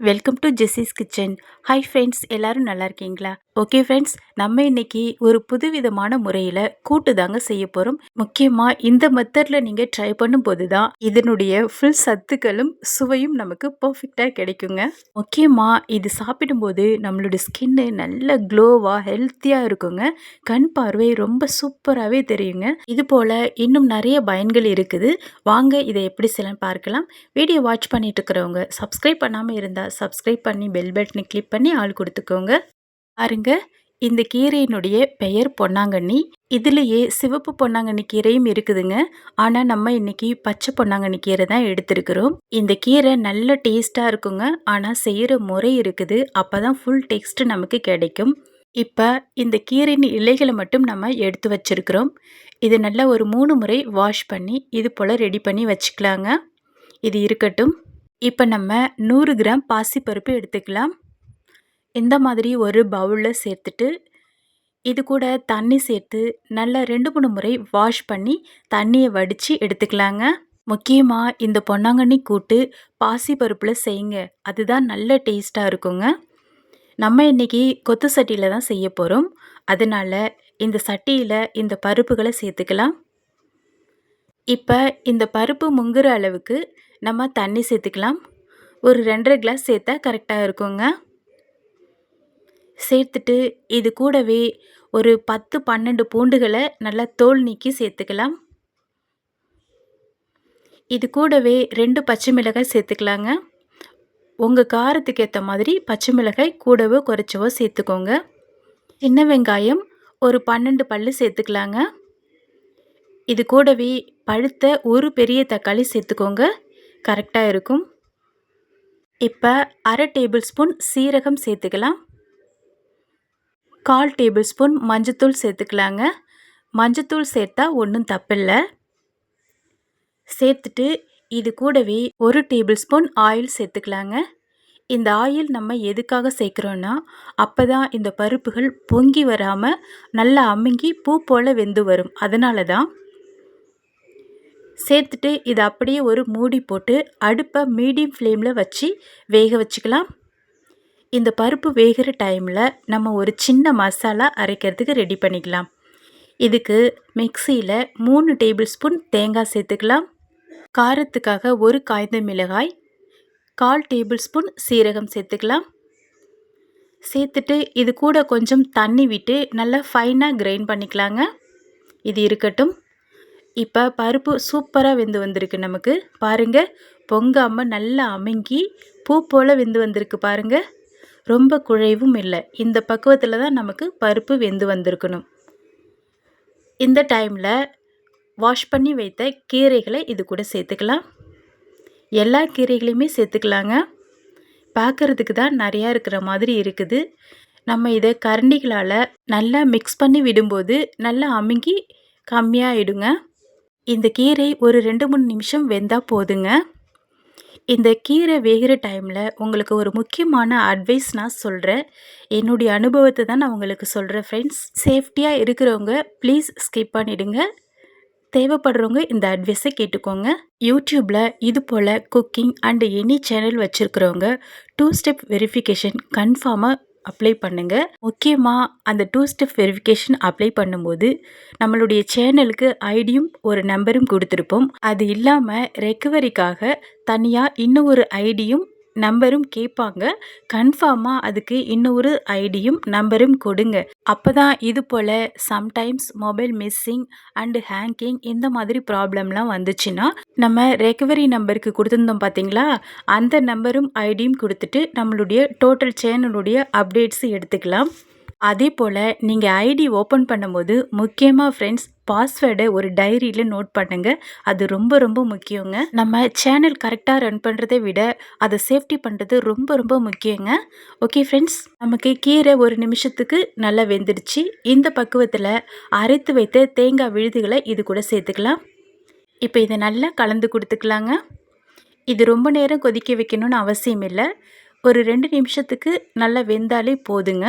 Welcome to Jessie's kitchen hi friends எல்லாரும் நல்லா இருக்கீங்களா? ஓகே ஃப்ரெண்ட்ஸ் நம்ம இன்னைக்கு ஒரு புதுவிதமான முறையில் கூட்டு தாங்க செய்ய போகிறோம் முக்கியமாக இந்த மெத்தடில் நீங்கள் ட்ரை பண்ணும்போது தான் இதனுடைய ஃபுல் சத்துக்களும் சுவையும் நமக்கு பர்ஃபெக்டாக கிடைக்குங்க. முக்கியமாக இது சாப்பிடும்போது நம்மளோட ஸ்கின்னு நல்ல க்ளோவாக ஹெல்த்தியாக இருக்குங்க. கண் பார்வை ரொம்ப சூப்பராகவே தெரியுங்க. இது போல் இன்னும் நிறைய பயன்கள் இருக்குது. வாங்க இதை எப்படி செய்யலாம் பார்க்கலாம். வீடியோ வாட்ச் பண்ணிட்டு இருக்கிறவங்க சப்ஸ்கிரைப் பண்ணாமல் இருந்தால் சப்ஸ்கிரைப் பண்ணி பெல் பட்டனை கிளிக் பண்ணி ஆள் கொடுத்துக்கோங்க. பாருங்க இந்த கீரையினுடைய பெயர் பொன்னாங்கண்ணி. இதுலேயே சிவப்பு பொன்னாங்கண்ணி கீரையும் இருக்குதுங்க. ஆனால் நம்ம இன்னைக்கு பச்சை பொன்னாங்கண்ணி கீரை தான் எடுத்திருக்கிறோம். இந்த கீரை நல்ல டேஸ்ட்டாக இருக்குங்க. ஆனால் செய்கிற முறை இருக்குது. அப்போ தான் ஃபுல் டெக்ஸ்ட் நமக்கு கிடைக்கும். இப்போ இந்த கீரையின் இலைகளை மட்டும் நம்ம எடுத்து வச்சுருக்கிறோம். இது நல்லா ஒரு மூணு முறை வாஷ் பண்ணி இது போல் ரெடி பண்ணி வச்சுக்கலாங்க. இது இருக்கட்டும். இப்போ நம்ம நூறு கிராம் பாசிப்பருப்பு எடுத்துக்கலாம். இந்த மாதிரி ஒரு பவுலில் சேர்த்துட்டு இது கூட தண்ணி சேர்த்து நல்லா ரெண்டு மூணு முறை வாஷ் பண்ணி தண்ணியை வடித்து எடுத்துக்கலாங்க. முக்கியமாக இந்த பொன்னாங்கண்ணி கூட்டு பாசி பருப்பில் செய்யுங்க. அதுதான் நல்ல டேஸ்ட்டாக இருக்குங்க. நம்ம இன்றைக்கி கொத்து சட்டியில் தான் செய்ய போகிறோம் அதனால் இந்த சட்டியில் இந்த பருப்புகளை சேர்த்துக்கலாம். இப்போ இந்த பருப்பு முங்குற அளவுக்கு நம்ம தண்ணி சேர்த்துக்கலாம். ஒரு ரெண்டரை கிளாஸ் சேர்த்தா கரெக்டாக இருக்குங்க. சேர்த்துட்டு இது கூடவே ஒரு பத்து பன்னெண்டு பூண்டுகளை நல்லா தோல் நீக்கி சேர்த்துக்கலாம். இது கூடவே ரெண்டு பச்சை மிளகாய் சேர்த்துக்கலாங்க. உங்கள் காரத்துக்கு ஏற்ற மாதிரி பச்சை மிளகாய் கூடவோ குறைச்சவோ சேர்த்துக்கோங்க. சின்ன வெங்காயம் ஒரு பன்னெண்டு பல் சேர்த்துக்கலாங்க. இது கூடவே பழுத்த ஒரு பெரிய தக்காளி சேர்த்துக்கோங்க. கரெக்டாக இருக்கும். இப்போ அரை டேபிள் ஸ்பூன் சீரகம் சேர்த்துக்கலாம். கால் டேபிள் ஸ்பூன் மஞ்சத்தூள் சேர்த்துக்கலாங்க. மஞ்சத்தூள் சேர்த்தா ஒன்றும் தப்பில்லை. சேர்த்துட்டு இது கூடவே ஒரு டேபிள் ஸ்பூன் ஆயில் சேர்த்துக்கலாங்க. இந்த ஆயில் நம்ம எதுக்காக சேர்க்குறோன்னா அப்போ தான் இந்த பருப்புகள் பொங்கி வராமல் நல்லா அமுங்கி பூ போல் வெந்து வரும். அதனால தான் சேர்த்துட்டு இதை அப்படியே ஒரு மூடி போட்டு அடுப்பை மீடியம் ஃப்ளேமில் வச்சு வேக வச்சுக்கலாம். இந்த பருப்பு வேகிற டைமில் நம்ம ஒரு சின்ன மசாலா அரைக்கிறதுக்கு ரெடி பண்ணிக்கலாம். இதுக்கு மிக்சியில் மூணு டேபிள் ஸ்பூன் தேங்காய் சேர்த்துக்கலாம். காரத்துக்காக ஒரு காய்ந்த மிளகாய் கால் டேபிள் ஸ்பூன் சீரகம் சேர்த்துக்கலாம். சேர்த்துட்டு இது கூட கொஞ்சம் தண்ணி விட்டு நல்லா ஃபைனாக கிரைண்ட் பண்ணிக்கலாங்க. இது இருக்கட்டும். இப்போ பருப்பு சூப்பராக வெந்து வந்திருக்கு நமக்கு. பாருங்கள் பொங்காமல் நல்லா அமுங்கி பூ போல் வெந்து வந்திருக்கு பாருங்கள் ரொம்ப குழைவும் இல்லை. இந்த பக்குவத்தில் தான் நமக்கு பருப்பு வெந்து வந்திருக்கணும். இந்த டைமில் வாஷ் பண்ணி வைத்த கீரைகளை இது கூட சேர்த்துக்கலாம். எல்லா கீரைகளையுமே சேர்த்துக்கலாங்க. பார்க்குறதுக்கு தான் நிறையா இருக்கிற மாதிரி இருக்குது. நம்ம இதை கரண்டிகளால் நல்லா மிக்ஸ் பண்ணி விடும்போது நல்லா அமுங்கி கம்மியாகிடுங்க இந்த கீரை ஒரு ரெண்டு மூணு நிமிஷம் வெந்தால் போதுங்க. இந்த கீரை வேகிற டைமில் உங்களுக்கு ஒரு முக்கியமான அட்வைஸ் நான் சொல்கிறேன் என்னுடைய அனுபவத்தை தான் நான் உங்களுக்கு சொல்கிறேன் ஃப்ரெண்ட்ஸ் சேஃப்டியாக இருக்கிறவங்க ப்ளீஸ் ஸ்கிப் பண்ணிவிடுங்க தேவைப்படுறவங்க இந்த அட்வைஸை கேட்டுக்கோங்க. யூடியூப்பில் இது போல் குக்கிங் அண்டு எனி சேனல் வச்சுருக்கிறவங்க டூ ஸ்டெப் வெரிஃபிகேஷன் கன்ஃபார்மாக அப்ளை பண்ணுங்கள் முக்கியமாக அந்த டூ ஸ்டெப் வெரிஃபிகேஷன் அப்ளை பண்ணும்போது நம்மளுடைய சேனலுக்கு ஐடியும் ஒரு நம்பரும் கொடுத்துருப்போம். அது இல்லாமல் ரெக்கவரிக்காக தனியாக இன்னும் ஒரு ஐடியும் நம்பரும் கேட்பாங்க. கன்ஃபார்மாக அதுக்கு இன்னொரு ஐடியும் நம்பரும் கொடுங்க. அப்போ தான் இது போல் sometimes mobile missing and hanging இந்த மாதிரி ப்ராப்ளம்லாம் வந்துச்சுன்னா நம்ம ரெக்கவரி நம்பருக்கு கொடுத்துருந்தோம் பார்த்தீங்களா அந்த நம்பரும் ஐடியும் கொடுத்துட்டு நம்மளுடைய டோட்டல் சேனலுடைய அப்டேட்ஸ் எடுத்துக்கலாம். அதே போல் நீங்கள் ஐடி ஓப்பன் பண்ணும்போது முக்கியமாக ஃப்ரெண்ட்ஸ் பாஸ்வேர்டை ஒரு டைரியில் நோட் பண்ணுங்கள் அது ரொம்ப ரொம்ப முக்கியங்க. நம்ம சேனல் கரெக்டாக ரன் பண்ணுறதை விட அதை சேஃப்டி பண்ணுறது ரொம்ப ரொம்ப முக்கியங்க. ஓகே ஃப்ரெண்ட்ஸ் நமக்கு கீரை ஒரு நிமிஷத்துக்கு நல்லா வெந்துடுச்சு. இந்த பக்குவத்தில் அரைத்து வைத்த தேங்காய் விழுதுகளை இது கூட சேர்த்துக்கலாம். இப்போ இதை நல்லா கலந்து கொடுத்துக்கலாங்க. இது ரொம்ப நேரம் கொதிக்க வைக்கணும்னு அவசியம் இல்லை. ஒரு ரெண்டு நிமிஷத்துக்கு நல்லா வெந்தாலே போதுங்க.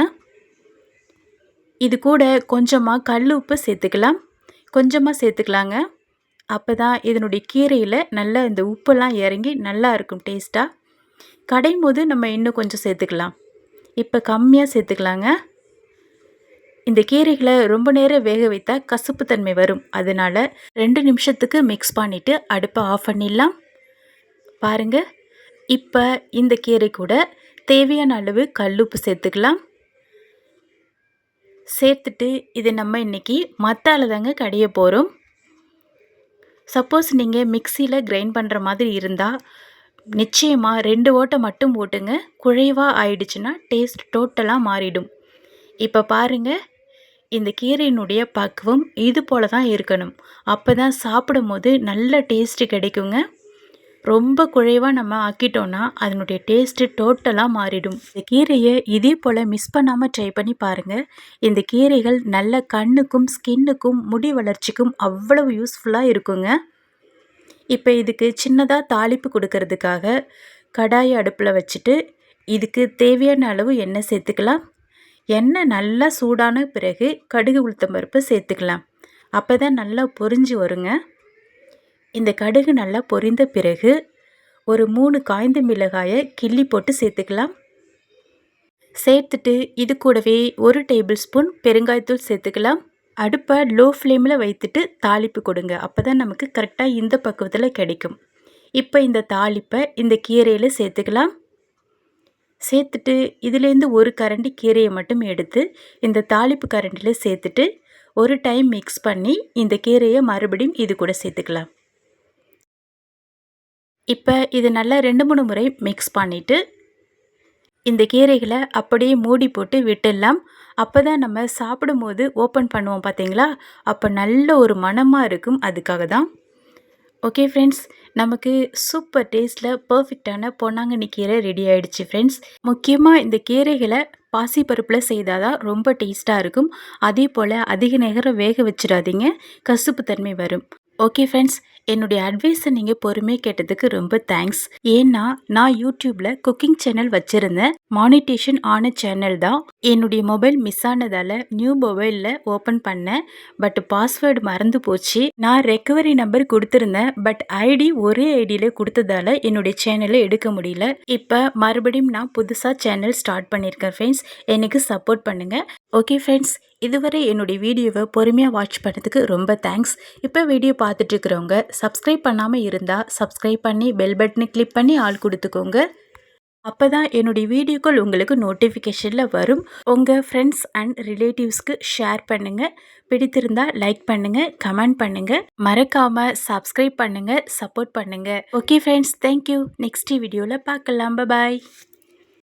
இது கூட கொஞ்சமாக கல் உப்பு சேர்த்துக்கலாம். கொஞ்சமாக சேர்த்துக்கலாங்க. அப்போ தான் இதனுடைய கீரையில் நல்லா இந்த உப்பெல்லாம் இறங்கி நல்லா இருக்கும் டேஸ்ட்டாக கடையும் போது நம்ம இன்னும் கொஞ்சம் சேர்த்துக்கலாம். இப்போ கம்மியாக சேர்த்துக்கலாங்க. இந்த கீரைகளை ரொம்ப நேரம் வேக வைத்தா கசப்புத்தன்மை வரும். அதனால் ரெண்டு நிமிஷத்துக்கு மிக்ஸ் பண்ணிவிட்டு அடுப்பை ஆஃப் பண்ணிடலாம். பாருங்கள் இப்போ இந்த கீரை கூட தேவையான அளவு கல்லுப்பு சேர்த்துக்கலாம். சேர்த்துட்டு இதை நம்ம இன்றைக்கி மத்தால் தாங்க கடைய போகிறோம் சப்போஸ் நீங்கள் மிக்சியில் கிரைண்ட் பண்ணுற மாதிரி இருந்தால் நிச்சயமாக ரெண்டு ஓட்டை மட்டும் போட்டுங்க. குழைவாக ஆயிடுச்சுன்னா டேஸ்ட் டோட்டலாக மாறிடும். இப்போ பாருங்கள் இந்த கீரையினுடைய பக்குவம் இது போல தான் இருக்கணும். அப்போ தான் சாப்பிடும் போது நல்ல டேஸ்ட்டு கிடைக்குங்க. ரொம்ப குறைவாக நம்ம ஆக்கிட்டோன்னா அதனுடைய டேஸ்ட்டு டோட்டலாக மாறிடும். இந்த கீரையை இதே போல் மிஸ் பண்ணாமல் ட்ரை பண்ணி பாருங்கள் இந்த கீரைகள் நல்ல கண்ணுக்கும் ஸ்கின்னுக்கும் முடி வளர்ச்சிக்கும் அவ்வளவு யூஸ்ஃபுல்லாக இருக்குங்க. இப்போ இதுக்கு சின்னதாக தாளிப்பு கொடுக்கறதுக்காக கடாயை அடுப்பில் வச்சுட்டு இதுக்கு தேவையான அளவு எண்ணெய் சேர்த்துக்கலாம். எண்ணெய் நல்லா சூடான பிறகு கடுகு உளுத்தம் பருப்பு சேர்த்துக்கலாம். அப்போ தான் நல்லா பொரிஞ்சு வருங்க. இந்த கடுகு நல்லா பொரிந்த பிறகு ஒரு மூணு காய்ந்த மிளகாயை கிள்ளி போட்டு சேர்த்துக்கலாம். சேர்த்துட்டு இது கூடவே ஒரு டேபிள் ஸ்பூன் பெருங்காயத்தூள் சேர்த்துக்கலாம். அடுப்பை லோ ஃப்ளேமில் வைத்துட்டு தாளிப்பு கொடுங்க. அப்போ தான் நமக்கு கரெக்டாக இந்த பக்குவத்தில் கிடைக்கும். இப்போ இந்த தாளிப்பை இந்த கீரையில் சேர்த்துக்கலாம். சேர்த்துட்டு இதுலேருந்து ஒரு கரண்டி கீரையை மட்டும் எடுத்து இந்த தாளிப்பு கரண்டியில் சேர்த்துட்டு ஒரு டைம் மிக்ஸ் பண்ணி இந்த கீரையை மறுபடியும் இது கூட சேர்த்துக்கலாம். இப்போ இது நல்லா ரெண்டு மூணு முறை மிக்ஸ் பண்ணிவிட்டு இந்த கீரைகளை அப்படியே மூடி போட்டு விட்டுடலாம். அப்போ தான் நம்ம சாப்பிடும்போது ஓப்பன் பண்ணுவோம் பார்த்தீங்களா அப்போ நல்ல ஒரு மணமாக இருக்கும் அதுக்காக தான். ஓகே ஃப்ரெண்ட்ஸ் நமக்கு சூப்பர் டேஸ்ட்டில் பர்ஃபெக்டான பொன்னாங்கண்ணி கீரை ரெடி ஆகிடுச்சு ஃப்ரெண்ட்ஸ் முக்கியமாக இந்த கீரைகளை பாசி பருப்பில் செய்தால் தான் ரொம்ப டேஸ்ட்டாக இருக்கும். அதே போல் அதிக நேரம் வேக வச்சிடாதீங்க. கசுப்பு தன்மை வரும். ஓகே ஃப்ரெண்ட்ஸ் என்னுடைய அட்வைஸை நீங்கள் பொறுமையாக கேட்டதுக்கு ரொம்ப தேங்க்ஸ் ஏன்னா நான் யூடியூப்பில் குக்கிங் சேனல் வச்சுருந்தேன். மானிட்டேஷன் ஆன சேனல் தான். என்னுடைய மொபைல் மிஸ் ஆனதால் நியூ மொபைலில் ஓப்பன் பண்ணேன். பட் பாஸ்வேர்டு மறந்து போச்சு. நான் ரெக்கவரி நம்பர் கொடுத்துருந்தேன். பட் ஐடி ஒரே ஐடியில் கொடுத்ததால என்னுடைய சேனலை எடுக்க முடியல. இப்போ மறுபடியும் நான் புதுசாக சேனல் ஸ்டார்ட் பண்ணியிருக்கேன் ஃப்ரெண்ட்ஸ் எனக்கு சப்போர்ட் பண்ணுங்கள் ஓகே ஃப்ரெண்ட்ஸ் இதுவரை என்னுடைய வீடியோவை பொறுமையாக வாட்ச் பண்ணதுக்கு ரொம்ப தேங்க்ஸ் இப்போ வீடியோ பார்த்துட்ருக்குறவங்க சப்ஸ்கிரைப் பண்ணாமல் இருந்தால் சப்ஸ்கிரைப் பண்ணி பெல் பட்டனை கிளிக் பண்ணி ஆள் கொடுத்துக்கோங்க. அப்போ தான் என்னுடைய வீடியோக்கள் உங்களுக்கு நோட்டிஃபிகேஷனில் வரும். உங்கள் ஃப்ரெண்ட்ஸ் அண்ட் ரிலேட்டிவ்ஸ்க்கு ஷேர் பண்ணுங்கள் பிடித்திருந்தால் லைக் பண்ணுங்கள் கமெண்ட் பண்ணுங்கள் மறக்காமல் சப்ஸ்கிரைப் பண்ணுங்கள் சப்போர்ட் பண்ணுங்கள் ஓகே ஃப்ரெண்ட்ஸ் தேங்க்யூ நெக்ஸ்ட் வீடியோவில் பார்க்கலாம். பாய்